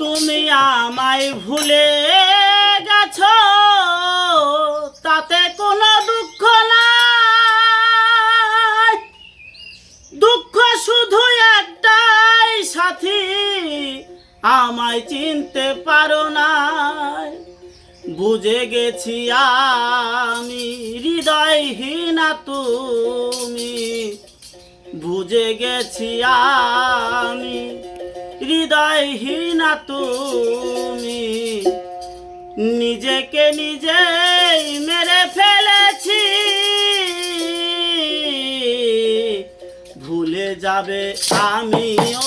তুমি আমায় ভুলে গেছ, তাতে কোনো দুঃখ নাই। দুঃখ শুধু একটাই সাথী, আমায় চিনতে পারো না বুঝে গেছি আমি হৃদয়হীনা তুমি। বুঝে গেছি আমি হৃদয়হীনা তুমি। নিজেকে নিজে মেরে ফেলেছি। ভুলে যাবে আমিও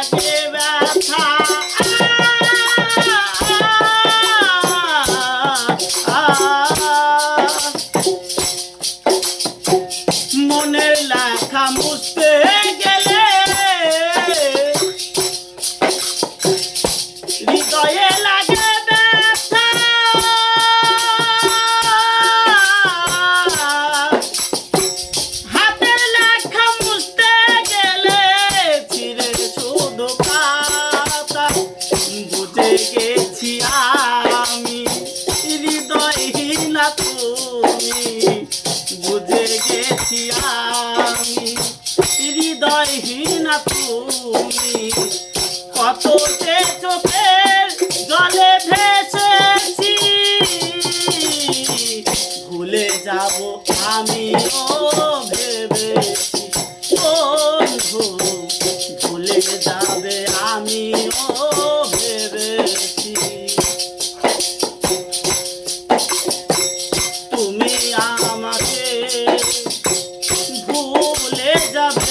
I. গেছি আমি হৃদয়হীনা তুমি কত চোখের জলে ভেসেছি, ভুলে যাব আমিও ভেবেছি। বন্ধু, ভুলে যাবে ভুলে যাবে